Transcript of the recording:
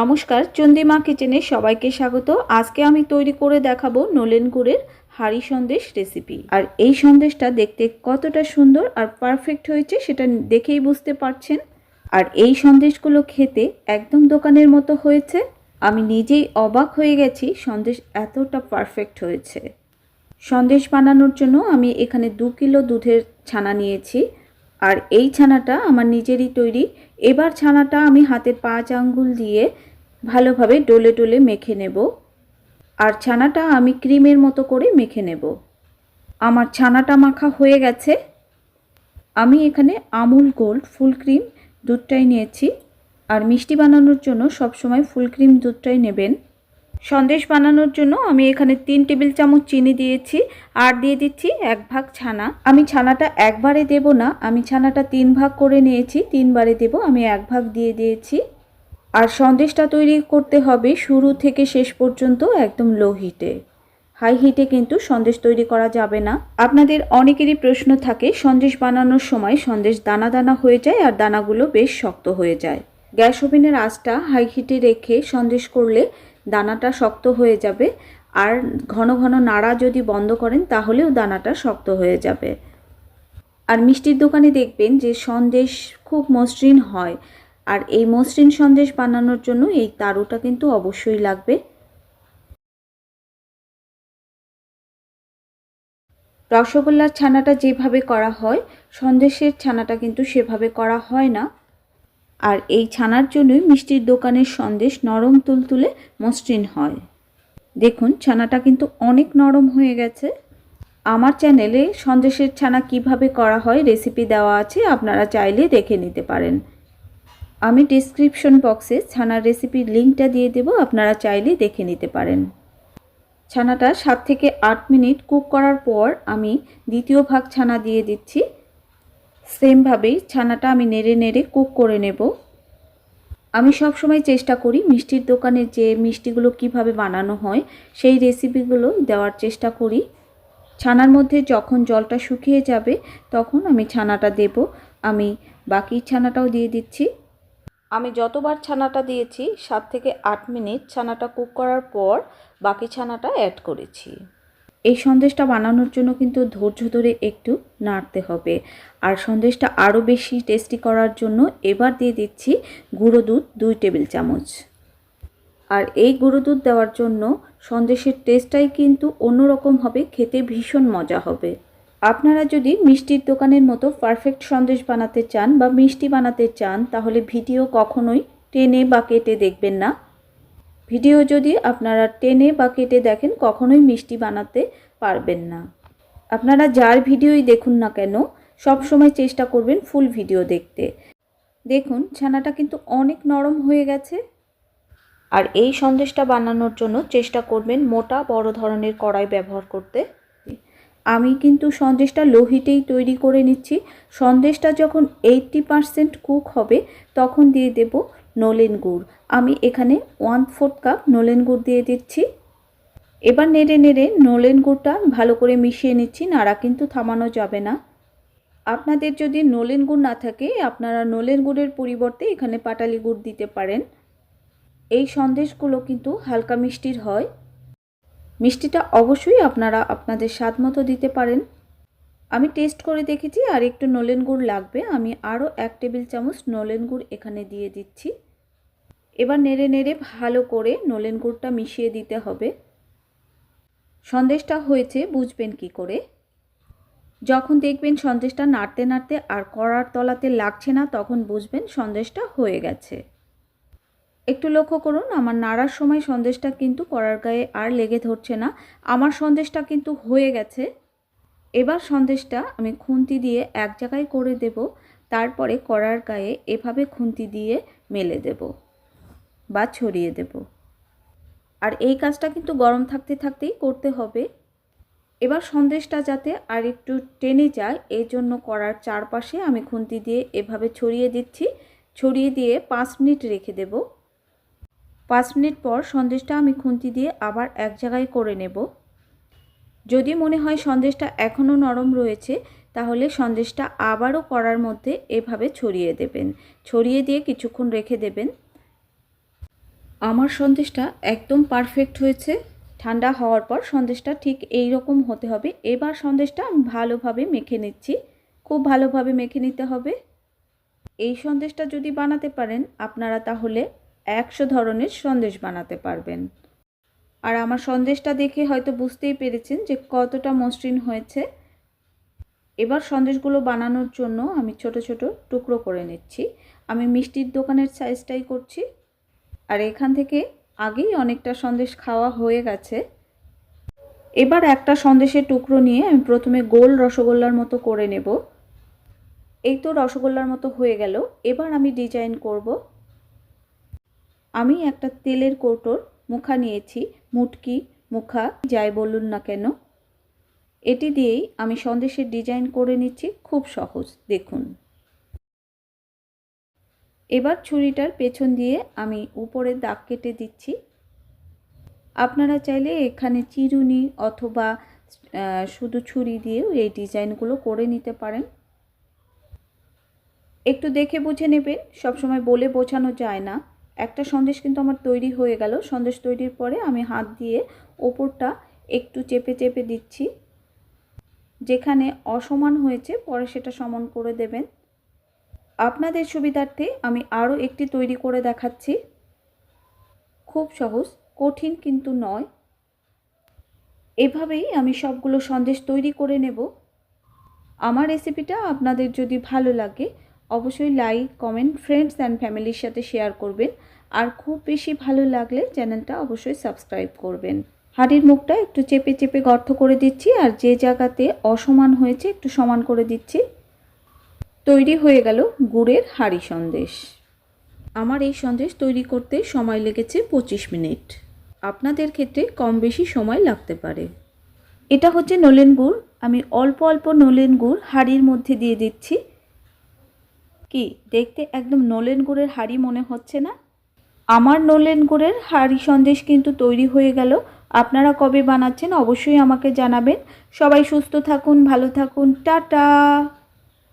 নমস্কার, চন্দিমা কিচেনে সবাইকে স্বাগত। আজকে আমি তৈরি করে দেখাবো নলেন গুড়ের হাঁড়ি সন্দেশ রেসিপি। আর এই সন্দেশটা দেখতে কতটা সুন্দর আর পারফেক্ট হয়েছে সেটা দেখেই বুঝতে পারছেন। আর এই সন্দেশগুলো খেতে একদম দোকানের মতো হয়েছে। আমি নিজেই অবাক হয়ে গেছি, সন্দেশ এতটা পারফেক্ট হয়েছে। সন্দেশ বানানোর জন্য আমি এখানে দু কিলো দুধের ছানা নিয়েছি। আর এই ছানাটা আমার নিজেরই তৈরি। এবার ছানাটা আমি হাতের পাঁচ আঙ্গুল দিয়ে ভালোভাবে ডলে ডলে মেখে নেব। আর ছানাটা আমি ক্রিমের মতো করে মেখে নেব। আমার ছানাটা মাখা হয়ে গেছে। আমি এখানে আমুল গোল্ড ফুল ক্রিম দুধটাই নিয়েছি। আর মিষ্টি বানানোর জন্য সবসময় ফুল ক্রিম দুধটাই নেবেন। সন্দেশ বানানোর জন্য আমি এখানে তিন টেবিল চামচ চিনি দিয়েছি আর দিয়ে দিচ্ছি এক ভাগ ছানা। আমি ছানাটা একবারে দেব না, আমি ছানাটা তিন ভাগ করে নিয়েছি, তিনবারে দেব, আমি এক ভাগ দিয়ে দিয়েছি। আর সন্দেশটা তৈরি করতে হবে শুরু থেকে শেষ পর্যন্ত একদম লো হিটে। হাই হিটে কিন্তু সন্দেশ তৈরি করা যাবে না। আপনাদের অনেকেরই প্রশ্ন থাকে, সন্দেশ বানানোর সময় সন্দেশ দানা দানা হয়ে যায় আর দানাগুলো বেশ শক্ত হয়ে যায়। গ্যাস ওভেনের আঁচটা হাই হিটে রেখে সন্দেশ করলে দানাটা শক্ত হয়ে যাবে। আর ঘন ঘন নাড়া যদি বন্ধ করেন, তাহলেও দানাটা শক্ত হয়ে যাবে। আর মিষ্টির দোকানে দেখবেন যে সন্দেশ খুব মসৃণ হয়। আর এই মসৃণ সন্দেশ বানানোর জন্য এই তারুটা কিন্তু অবশ্যই লাগবে। রসগোল্লার ছানাটা যেভাবে করা হয়, সন্দেশের ছানাটা কিন্তু সেভাবে করা হয় না। আর এই ছানার জন্যই মিষ্টির দোকানের সন্দেশ নরম তুলতুলে মসৃণ হয়। দেখুন, ছানাটা কিন্তু অনেক নরম হয়ে গেছে। আমার চ্যানেলে সন্দেশের ছানা কীভাবে করা হয় রেসিপি দেওয়া আছে আপনারা চাইলে দেখে নিতে পারেন। আমি ডিসক্রিপশন বক্সে ছানার রেসিপির লিঙ্কটা দিয়ে দেব, আপনারা চাইলে দেখে নিতে পারেন। ছানাটা সাত থেকে আট মিনিট কুক করার পর আমি দ্বিতীয় ভাগ ছানা দিয়ে দিচ্ছি। সেমভাবেই ছানাটা আমি নেড়ে নেড়ে কুক করে নেব। আমি সব সময় চেষ্টা করি মিষ্টির দোকানে যে মিষ্টিগুলো কীভাবে বানানো হয়, সেই রেসিপিগুলো দেওয়ার চেষ্টা করি। ছানার মধ্যে যখন জলটা শুকিয়ে যাবে, তখন আমি ছানাটা দেব। আমি বাকি ছানাটাও দিয়ে দিচ্ছি। আমি যতবার ছানাটা দিয়েছি, সাত থেকে আট মিনিট ছানাটা কুক করার পর বাকি ছানাটা অ্যাড করেছি। এই সন্দেশটা বানানোর জন্য কিন্তু ধৈর্য ধরে একটু নাড়তে হবে। আর সন্দেশটা আরও বেশি টেস্টি করার জন্য এবার দিয়ে দিচ্ছি গুঁড়ো দুধ দুই টেবিল চামচ। আর এই গুঁড়ো দুধ দেওয়ার জন্য সন্দেশের টেস্টটাই কিন্তু অন্যরকম হবে, খেতে ভীষণ মজা হবে। আপনারা যদি মিষ্টির দোকানের মতো পারফেক্ট সন্দেশ বানাতে চান বা মিষ্টি বানাতে চান, তাহলে ভিডিও কখনোই টেনে বা কেটে দেখবেন না। ভিডিও যদি আপনারা টেনে বা কেটে দেখেন, কখনোই মিষ্টি বানাতে পারবেন না। আপনারা যার ভিডিওই দেখুন না কেন, সব সময় চেষ্টা করবেন ফুল ভিডিও দেখতে। দেখুন, ছানাটা কিন্তু অনেক নরম হয়ে গেছে। আর এই সন্দেশটা বানানোর জন্য চেষ্টা করবেন মোটা বড় ধরনের কড়াই ব্যবহার করতে। আমি কিন্তু সন্দেশটা লোহিতেই তৈরি করে নিচ্ছি। সন্দেশটা যখন এইটটি পারসেন্ট কুক হবে, তখন দিয়ে দেব নলেন গুড়। আমি এখানে ওয়ান ফোর্থ কাপ নলেন গুড় দিয়ে দিচ্ছি। এবার নেড়ে নেড়ে নলেন গুড়টা ভালো করে মিশিয়ে নিচ্ছি, নাড়া কিন্তু থামানো যাবে না। আপনাদের যদি নলেন গুড় না থাকে, আপনারা নলেন গুড়ের পরিবর্তে এখানে পাটালি গুড় দিতে পারেন। এই সন্দেশগুলো কিন্তু হালকা মিষ্টির হয়। মিষ্টিটা অবশ্যই আপনারা আপনাদের স্বাদ মতো দিতে পারেন। আমি টেস্ট করে দেখেছি, আর একটু নলেন গুড় লাগবে। আমি আরও এক টেবিল চামচ নলেন গুড় এখানে দিয়ে দিচ্ছি। এবার নেড়ে নেড়ে ভালো করে নলেন গুড়টা মিশিয়ে দিতে হবে। সন্দেশটা হয়েছে, বুঝবেন কি করে। যখন দেখবেন সন্দেশটা নাড়তে নাড়তে আর কড়ার তলাতে লাগছে না, তখন বুঝবেন সন্দেশটা হয়ে গেছে। একটু লক্ষ্য করুন, আমার নাড়ার সময় সন্দেশটা কিন্তু কড়ার গায়ে আর লেগে ধরছে না। আমার সন্দেশটা কিন্তু হয়ে গেছে। এবার সন্দেশটা আমি খুন্তি দিয়ে এক জায়গায় করে দেব, তারপরে কড়ার গায়ে এভাবে খুন্তি দিয়ে মেলে দেব বা ছড়িয়ে দেব। আর এই কাজটা কিন্তু গরম থাকতে থাকতেই করতে হবে। এবার সন্দেশটা যাতে আর একটু টেনে যায় এই জন্য কড়ার চারপাশে আমি খুন্তি দিয়ে এভাবে ছড়িয়ে দিচ্ছি। ছড়িয়ে দিয়ে পাঁচ মিনিট রেখে দেবো। পাঁচ মিনিট পর সন্দেশটা আমি খুন্তি দিয়ে আবার এক জায়গায় করে নেব। যদি মনে হয় সন্দেশটা এখনও নরম রয়েছে, তাহলে সন্দেশটা আবারও করার মধ্যে এভাবে ছড়িয়ে দেবেন। ছড়িয়ে দিয়ে কিছুক্ষণ রেখে দেবেন। আমার সন্দেশটা একদম পারফেক্ট হয়েছে। ঠান্ডা হওয়ার পর সন্দেশটা ঠিক এই রকম হতে হবে। এবার সন্দেশটা আমি ভালোভাবে মেখে নিচ্ছি। খুব ভালোভাবে মেখে নিতে হবে। এই সন্দেশটা যদি বানাতে পারেন, আপনারা তাহলে একশো ধরনের সন্দেশ বানাতে পারবেন। আর আমার সন্দেশটা দেখে হয়তো বুঝতেই পেরেছেন যে কতটা মসৃণ হয়েছে। এবার সন্দেশগুলো বানানোর জন্য আমি ছোট ছোট টুকরো করে নিচ্ছি। আমি মিষ্টির দোকানের সাইজটাই করছি। আর এখান থেকে আগেই অনেকটা সন্দেশ খাওয়া হয়ে গেছে। এবার একটা সন্দেশের টুকরো নিয়ে আমি প্রথমে গোল রসগোল্লার মতো করে নেব। এই তো রসগোল্লার মতো হয়ে গেল। এবার আমি ডিজাইন করব। আমি একটা তেলের কৌটোর মুখা নিয়েছি। মুটকি, মুখা, যাই বলুন না কেন, এটি দিয়েই আমি সন্দেশের ডিজাইন করে নিচ্ছি খুব সহজ, দেখুন। এবার ছুরিটার পেছন দিয়ে আমি উপরে দাগ কেটে দিচ্ছি। আপনারা চাইলে এখানে চিরুনি অথবা শুধু ছুরি দিয়েও এই ডিজাইনগুলো করে নিতে পারেন। একটু দেখে বুঝে নেবেন, সবসময় বলে বোঝানো যায় না। একটা সন্দেশ কিন্তু আমার তৈরি হয়ে গেল। সন্দেশ তৈরির পরে আমি হাত দিয়ে ওপরটা একটু চেপে চেপে দিচ্ছি। যেখানে অসমান হয়েছে, পরে সেটা সমান করে দেবেন। আপনাদের সুবিধার্থে আমি আরও একটি তৈরি করে দেখাচ্ছি। খুব সহজ, কঠিন কিন্তু নয়। এভাবেই আমি সবগুলো সন্দেশ তৈরি করে নেব। আমার রেসিপিটা আপনাদের যদি ভালো লাগে অবশ্যই লাইক কমেন্ট ফ্রেন্ডস অ্যান্ড ফ্যামিলির সাথে শেয়ার করবেন। আর খুব বেশি ভালো লাগলে চ্যানেলটা অবশ্যই সাবস্ক্রাইব করবেন। হাঁড়ির মুখটা একটু চেপে চেপে গর্ত করে দিচ্ছি, আর যে জায়গাতে অসমান হয়েছে একটু সমান করে দিচ্ছি। তৈরি হয়ে গেল গুড়ের হাঁড়ি সন্দেশ। আমার এই সন্দেশ তৈরি করতে সময় লেগেছে পঁচিশ মিনিট। আপনাদের ক্ষেত্রে কম বেশি সময় লাগতে পারে। এটা হচ্ছে নলেন গুড়। আমি অল্প অল্প নলেন গুড় হাঁড়ির মধ্যে দিয়ে দিচ্ছি। কি? দেখতে একদম নলেন গুড়ের হাড়ি মনে হচ্ছে না? আমার নলেন গুড়ের হাড়ি সন্দেশ কিন্তু তৈরি হয়ে গেল। আপনারা কবে বানাচ্ছেন অবশ্যই আমাকে জানাবেন। সবাই সুস্থ থাকুন, ভালো থাকুন। টাটা!